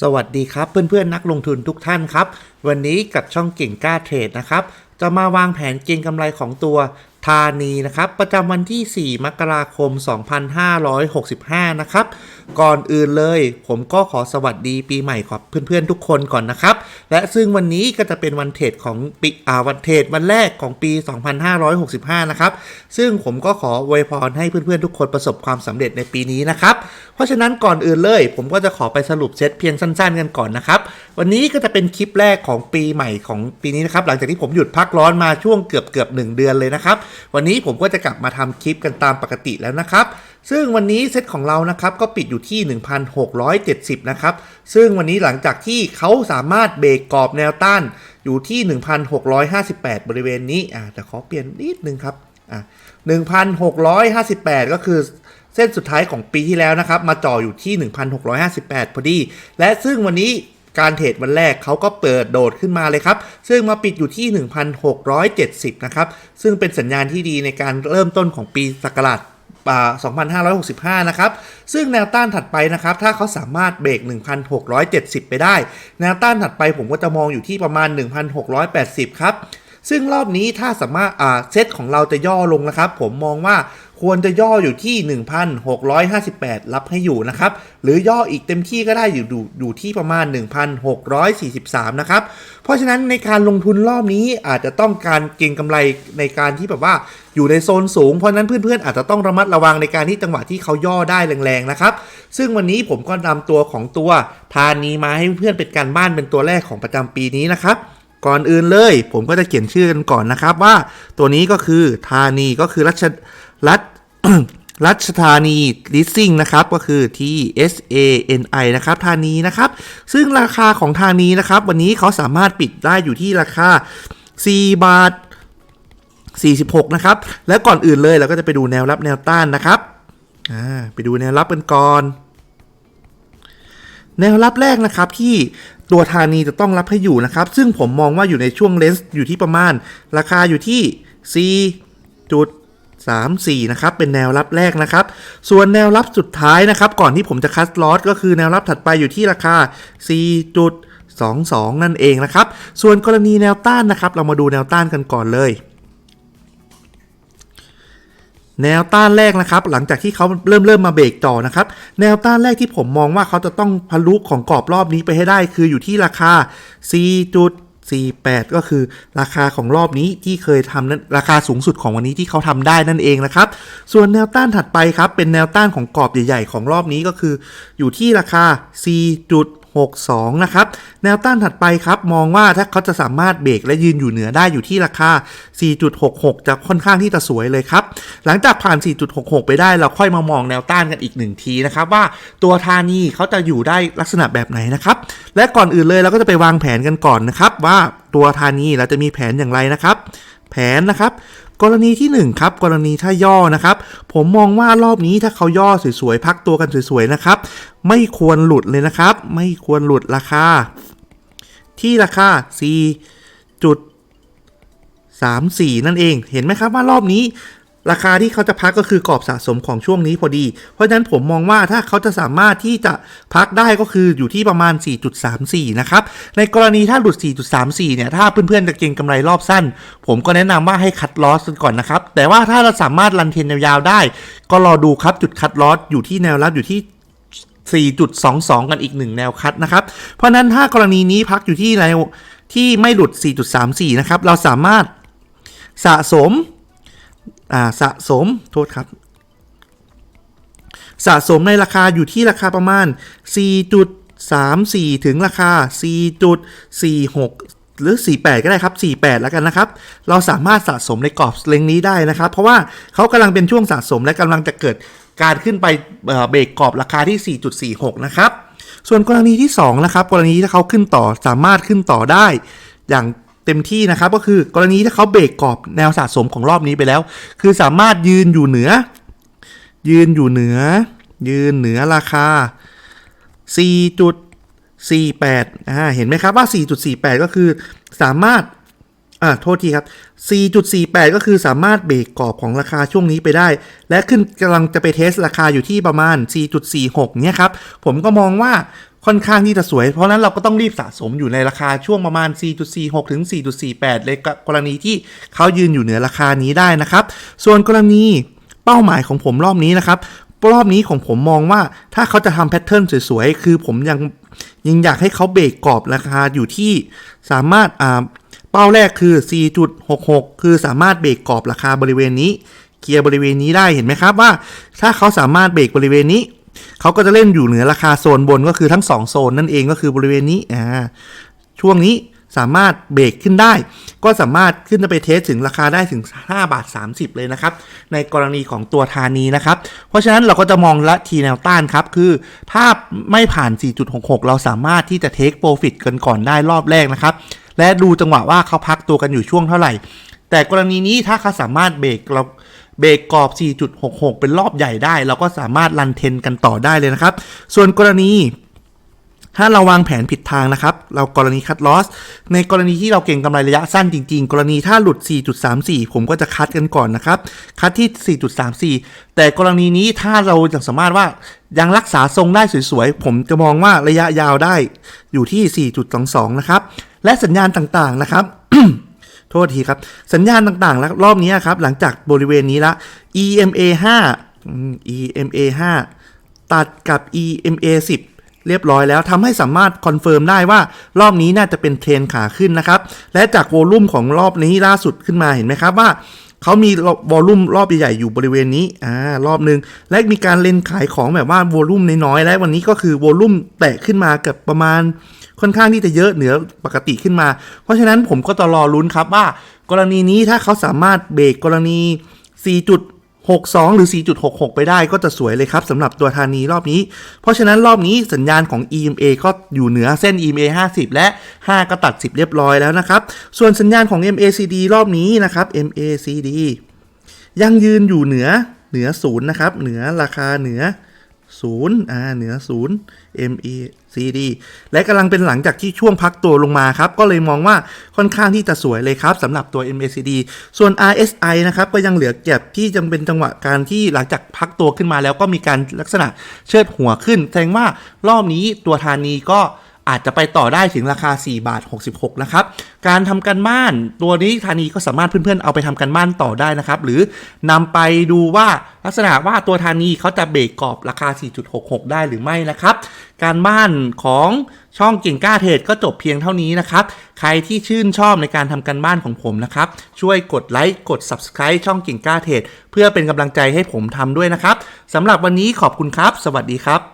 สวัสดีครับเพื่อนๆนักลงทุนทุกท่านครับ วันนี้กับช่องเก่งกล้าเทรดนะครับ จะมาวางแผนเก็งกำไรของตัวธานีนะครับ ประจำวันที่ 4 มกราคม 2565 นะครับ ก่อนอื่นเลย ผมก็ขอสวัสดีปีใหม่ขอบเพื่อนๆทุกคนก่อนนะครับ และซึ่งวันนี้ก็จะเป็นวันเทรดของปีอ่าวันเทรดวันแรกของปี 2565 นะครับ ซึ่งผมก็ขออวยพรให้เพื่อนๆทุกคนประสบความสำเร็จในปีนี้นะครับ เพราะฉะนั้นก่อนอื่นเลย ผมก็จะขอไปสรุปเซตเพียงสั้นๆกันก่อนนะครับ วันนี้ก็จะเป็นคลิปแรกของปีใหม่ของปีนี้นะครับ หลังจากที่ผมหยุดพักร้อนมาช่วงเกือบเกือบหนึ่งเดือนเลยนะครับ วันนี้ผมก็จะกลับมาทำคลิปกันตามปกติแล้วนะครับ ซึ่งวันนี้เซตของเรานะครับก็ปิดอยู่ที่ 1,670 นะครับ ซึ่งวันนี้หลังจากที่เขาสามารถเบรกกรอบแนวต้านอยู่ที่ 1,658 บริเวณนี้อ่าแต่ขอเปลี่ยนนิดนึงครับอ่า1,658 ก็คือเส้นสุดท้ายของปีที่แล้วนะครับ มาจ่ออยู่ที่ 1,658 พอดี และซึ่งวันนี้การเทรดวันแรกเขาก็เปิดโดดขึ้นมาเลยครับ ซึ่งมาปิดอยู่ที่ 1,670 นะครับ ซึ่งเป็นสัญญาณที่ดีในการเริ่มต้นของปีศักราช 2565 นะครับ ซึ่งแนวต้านถัดไปนะครับ ถ้าเขาสามารถเบรก 1,670 ไปได้ แนวต้านถัดไปผมก็จะมองอยู่ที่ประมาณ 1,680 ครับ ซึ่งรอบนี้ถ้าสามารถอ่าเซตของเราจะย่อลงนะครับ ผมมองว่าควรจะย่ออยู่ที่ 1,658 รับให้อยู่นะครับ หรือย่ออีกเต็มที่ก็ได้อยู่อยู่อยู่ที่ประมาณ 1,643 นะครับ เพราะฉะนั้นในการลงทุนรอบนี้อาจจะต้องการเก็งกำไรในการที่แบบว่าอยู่ในโซนสูง เพราะนั้นเพื่อนๆอาจจะต้องระมัดระวังในการที่จังหวะที่เขาย่อได้แรงๆนะครับ ซึ่งวันนี้ผมก็นำตัวของตัวทานีมาให้เพื่อนเป็นการบ้านเป็นตัวแรกของประจำปีนี้นะครับ ก่อนอื่นเลย ผมก็จะเขียนชื่อกันก่อนนะครับว่าตัวนี้ก็คือธานีก็คือรัชรัชรัชธานีลิสซิงนะครับก็คือ T S A N I นะครับธานีนะครับ ซึ่งราคาของธานีนะครับ วันนี้เขาสามารถปิดได้อยู่ที่ราคา 4 บาท 46 นะครับ และก่อนอื่นเลยเราก็จะไปดูแนวรับแนวต้านนะครับไปดูแนวรับกันก่อน แนวรับแรกนะครับที่ตัวธานีจะต้องรับให้อยู่นะครับ ซึ่งผมมองว่าอยู่ในช่วงเลนส์อยู่ที่ประมาณ ราคาอยู่ที่ 4 จุด34 นะครับ เป็นแนวรับแรกนะครับ ส่วนแนวรับสุดท้ายนะครับ ก่อนที่ผมจะคัดลอสก็คือแนวรับถัดไปอยู่ที่ราคา 4.22 นั่นเองนะครับ ส่วนกรณีแนวต้านนะครับ เรามาดูแนวต้านกันก่อนเลย แนวต้านแรกนะครับ หลังจากที่เขาเริ่มเริ่มมาเบรกต่อนะครับ แนวต้านแรกที่ผมมองว่าเขาจะต้องทะลุของกรอบรอบนี้ไปให้ได้ คืออยู่ที่ราคา 4.48 ก็คือราคาของรอบนี้ที่เคยทำนั้นราคาสูงสุดของวันนี้ที่เขาทำได้นั่นเองนะครับ ส่วนแนวต้านถัดไปครับ เป็นแนวต้านของกรอบใหญ่ ๆ ของรอบนี้ก็คือ อยู่ที่ราคา 62 นะครับ แนวต้านถัดไปครับ มองว่าถ้าเขาจะสามารถเบรกและยืนอยู่เหนือได้อยู่ที่ราคา 4.66 จะค่อนข้างที่จะสวยเลยครับ หลังจากผ่าน 4.66 ไปได้เราค่อยมามองแนวต้านกันอีกหนึ่งทีนะครับว่าตัวธานีเขาจะอยู่ได้ลักษณะแบบไหนนะครับ และก่อนอื่นเลยเราก็จะไปวางแผนกันก่อนนะครับว่าตัวธานีเราจะมีแผนอย่างไรนะครับ แผนนะครับ กรณีที่1ครับกรณีถ้าย่อนะครับ ผมมองว่ารอบนี้ถ้าเขาย่อสวยๆพักตัวกันสวยๆนะครับ ไม่ควรหลุดเลยนะครับ ไม่ควรหลุดราคา ที่ราคา4จุด34 นั่นเอง เห็นไหมครับว่ารอบนี้ ราคาที่เขาจะพักก็คือกรอบสะสมของช่วงนี้พอดี เพราะฉะนั้นผมมองว่าถ้าเขาจะสามารถที่จะพักได้ก็คืออยู่ที่ประมาณ 4.34 นะครับ ในกรณีถ้าหลุด 4.34 เนี่ย ถ้าเพื่อนๆจะเก็งกำไรรอบสั้น ผมก็แนะนำว่าให้คัดลอสก่อนนะครับ แต่ว่าถ้าเราสามารถรันเทนยาวๆได้ ก็รอดูครับจุดคัดลอสอยู่ที่แนวรับอยู่ที่4.22 กันอีกหนึ่งแนวคัดนะครับ เพราะนั้นถ้ากรณีนี้พักอยู่ที่แนวที่ไม่หลุด 4.34 นะครับ เราสามารถสะสม สะสมโทษครับ สะสมในราคาอยู่ที่ราคาประมาณ 4.34 ถึงราคา 4.46หรือ 48 ก็ได้ครับ 48 แล้วกันนะครับ เราสามารถสะสมในกรอบเลงนี้ได้นะครับ เพราะว่าเขากำลังเป็นช่วงสะสมและกำลังจะเกิดการขึ้นไปเอ่อเบรกกรอบราคาที่ 4.46 นะครับ ส่วนกรณีที่ 2 นะครับ กรณีที่เขาขึ้นต่อสามารถขึ้นต่อได้ อย่าง เต็มที่นะครับ ก็คือกรณีถ้าเขาเบรกกรอบแนวสะสมของรอบนี้ไปแล้ว คือสามารถยืนอยู่เหนือ ยืนอยู่เหนือ ยืนเหนือราคา 4.48อ่าเห็นไหมครับว่า 4.48 ก็คือสามารถ อ่าโทษทีครับ 4.48 ก็คือสามารถเบรกกรอบของราคาช่วงนี้ไปได้ และขึ้นกำลังจะไปเทสราคาอยู่ที่ประมาณ 4.46 เนี่ยครับ ผมก็มองว่าค่อนข้างที่จะสวย เพราะนั้นเราก็ต้องรีบสะสมอยู่ในราคาช่วงประมาณ 4.46 ถึง 4.48 เลยกรณีที่เขายืนอยู่เหนือราคานี้ได้นะครับ ส่วนกรณีเป้าหมายของผมรอบนี้นะครับ รอบนี้ของผมมองว่าถ้าเขาจะทำแพทเทิร์นสวยๆ คือผมยังยังอยากให้เขาเบรกกรอบราคาอยู่ที่สามารถอ่า เป้าแรกคือ 4.66 คือสามารถเบรกกรอบราคาบริเวณนี้ เคลียร์บริเวณนี้ได้เห็นไหมครับว่า ถ้าเขาสามารถเบรกบริเวณนี้ เขาก็จะเล่นอยู่เหนือราคาโซนบนก็คือทั้ง 2 โซนนั่นเองก็คือบริเวณนี้อ่าช่วงนี้สามารถเบรกขึ้นได้ ก็สามารถขึ้นไปเทสถึงราคาได้ถึง 5 บาท 30 เลยนะครับ ในกรณีของตัวธานีนะครับ เพราะฉะนั้นเราก็จะมองละทีแนวต้านครับ คือถ้าไม่ผ่าน 4.66 เราสามารถที่จะเทคโปรฟิตกันก่อนได้รอบแรกนะครับ และดูจังหวะว่าเขาพักตัวกันอยู่ช่วงเท่าไหร่ แต่กรณีนี้ถ้าเขาสามารถเบรกเราเบรกกรอบ 4.66 เป็นรอบใหญ่ได้ เราก็สามารถรันเทนกันต่อได้เลยนะครับ ส่วนกรณีถ้าเราวางแผนผิดทางนะครับ เรากรณีคัดลอส ในกรณีที่เราเก่งกำไรระยะสั้นจริง ๆ กรณีถ้าหลุด 4.34 ผมก็จะคัดกันก่อนนะครับ คัดที่ 4.34 แต่กรณีนี้ถ้าเรายังสามารถว่ายังรักษาทรงได้สวยๆ ผมจะมองว่าระยะยาวได้อยู่ที่ 4.22 นะครับ และสัญญาณต่างๆนะครับ โทษทีครับ สัญญาณต่างๆแล้วรอบนี้ครับ หลังจากบริเวณนี้ละ EMA 5 EMA 5ตัดกับ EMA 10เรียบร้อยแล้วทำให้สามารถคอนเฟิร์มได้ว่ารอบนี้น่าจะเป็นเทรนขาขึ้นนะครับ และจากโวลุ่มของรอบนี้ล่าสุดขึ้นมาเห็นไหมครับว่าเขามีวอลุ่มรอบใหญ่ๆอยู่บริเวณนี้อ่ารอบหนึ่งและมีการเล่นขายของแบบว่าวอลุ่มน้อยๆและวันนี้ก็คือวอลุ่มแตะขึ้นมาเกับประมาณ ค่อนข้างที่จะเยอะเหนือปกติขึ้นมา เพราะฉะนั้นผมก็จะรอลุ้นครับว่า กรณีนี้ถ้าเขาสามารถเบรกกรณี 4.62 หรือ 4.66 ไปได้ก็จะสวยเลยครับสำหรับตัวธานีรอบนี้ เพราะฉะนั้นรอบนี้สัญญาณของ EMA ก็อยู่เหนือเส้น EMA 50 และ 5 ก็ตัด 10 เรียบร้อยแล้วนะครับ ส่วนสัญญาณของ MACD รอบนี้นะครับ MACD ยังยืนอยู่เหนือเหนือศูนย์นะครับ เหนือราคาเหนือ ศูนย์อ่าเหนือศูนย์ MACD และกำลังเป็นหลังจากที่ช่วงพักตัวลงมาครับ ก็เลยมองว่าค่อนข้างที่จะสวยเลยครับสำหรับตัว MACD ส่วน RSI นะครับ ก็ยังเหลือเก็บที่จังเป็นจังหวะการที่หลังจากพักตัวขึ้นมาแล้วก็มีการลักษณะเชิดหัวขึ้น แสดงว่ารอบนี้ตัวธานีก็ อาจจะไปต่อได้ถึงราคา 4 บาท 66 นะครับ การทำกันบ้านตัวนี้ธานีก็สามารถเพื่อนๆ เอาไปทำกันบ้านต่อได้นะครับ หรือนำไปดูว่าลักษณะว่าตัวธานีเขาจะเบรกกรอบราคา 4.66 ได้หรือไม่นะครับ การบ้านของช่องเก่งกล้าเทรดก็จบเพียงเท่านี้นะครับ ใครที่ชื่นชอบในการทำกันบ้านของผมนะครับ ช่วยกดไลค์กด Subscribe ช่องเก่งกล้าเทรดเพื่อเป็นกำลังใจให้ผมทำด้วยนะครับสำหรับวันนี้ขอบคุณครับ สวัสดีครับ